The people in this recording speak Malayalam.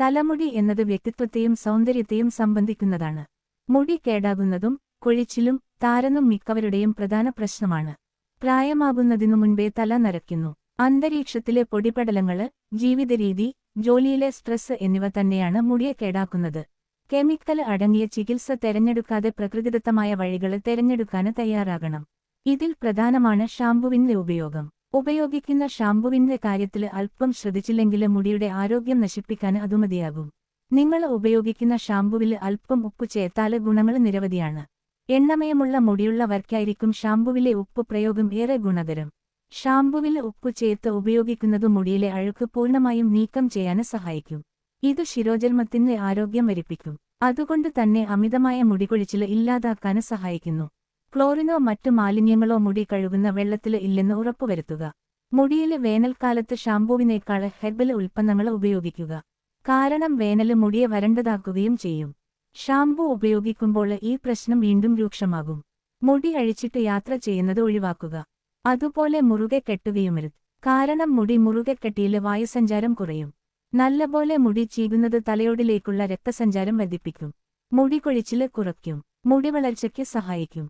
തലമുടി എന്നത് വ്യക്തിത്വത്തെയും സൗന്ദര്യത്തെയും സംബന്ധിക്കുന്നതാണ്. മുടി കേടാകുന്നതും കൊഴിച്ചിലും താരനും മിക്കവരുടെയും പ്രധാന പ്രശ്നമാണ്. പ്രായമാകുന്നതിനു മുൻപേ തല നരയ്ക്കുന്നു. അന്തരീക്ഷത്തിലെ പൊടിപടലങ്ങൾ ജീവിതരീതി ജോലിയിലെ സ്ട്രെസ് എന്നിവ തന്നെയാണ് മുടിയെ കേടാക്കുന്നത്. കെമിക്കൽ അടങ്ങിയ ചികിത്സ തെരഞ്ഞെടുക്കാതെ പ്രകൃതിദത്തമായ വഴികൾ തെരഞ്ഞെടുക്കാന് തയ്യാറാകണം. ഇതിൽ പ്രധാനമാണ് ഷാംപുവിന്റെ ഉപയോഗം. ഉപയോഗിക്കുന്ന ഷാംപുവിന്റെ കാര്യത്തിൽ അല്പം ശ്രദ്ധിച്ചില്ലെങ്കിൽ മുടിയുടെ ആരോഗ്യം നശിപ്പിക്കാൻ അതുമതിയാകും നിങ്ങൾ ഉപയോഗിക്കുന്ന ഷാംപുവിൽ അല്പം ഉപ്പ് ചേർത്താൽ ഗുണങ്ങൾ നിരവധിയാണ്. എണ്ണമയമുള്ള മുടിയുള്ളവർക്കായിരിക്കും ഷാംപുവിലെ ഉപ്പ് പ്രയോഗം ഏറെ ഗുണകരം. ഷാംപുവിൽ ഉപ്പ് ചേർത്ത് ഉപയോഗിക്കുന്നത് മുടിയിലെ അഴുക്ക് പൂർണമായും നീക്കം ചെയ്യാന് സഹായിക്കും. ഇത് ശിരോചർമ്മത്തിന്റെ ആരോഗ്യം വരിപ്പിക്കും. അതുകൊണ്ട് തന്നെ അമിതമായ മുടികൊഴിച്ചിൽ ഇല്ലാതാക്കാന് സഹായിക്കുന്നു. ക്ലോറിനോ മറ്റു മാലിന്യങ്ങളോ മുടി കഴുകുന്ന വെള്ളത്തിൽ ഇല്ലെന്ന് ഉറപ്പുവരുത്തുക. മുടിയിൽ വേനൽക്കാലത്ത് ഷാംപൂവിനേക്കാൾ ഹെർബൽ ഉൽപ്പന്നങ്ങൾ ഉപയോഗിക്കുക. കാരണം വേനൽ മുടിയെ വരണ്ടതാക്കുകയും ചെയ്യും. ഷാംപൂ ഉപയോഗിക്കുമ്പോൾ ഈ പ്രശ്നം വീണ്ടും രൂക്ഷമാകും. മുടി അഴിച്ചിട്ട് യാത്ര ചെയ്യുന്നത് ഒഴിവാക്കുക. അതുപോലെ മുറുകെ കെട്ടുകയുമരുത്. കാരണം മുടി മുറുകെ കെട്ടിയിൽ വായുസഞ്ചാരം കുറയും. നല്ലപോലെ മുടി ചീകുന്നത് തലയോടിലേക്കുള്ള രക്തസഞ്ചാരം വർദ്ധിപ്പിക്കും. മുടി കൊഴിച്ചിൽ കുറയ്ക്കും. മുടി വളർച്ചയ്ക്ക് സഹായിക്കും.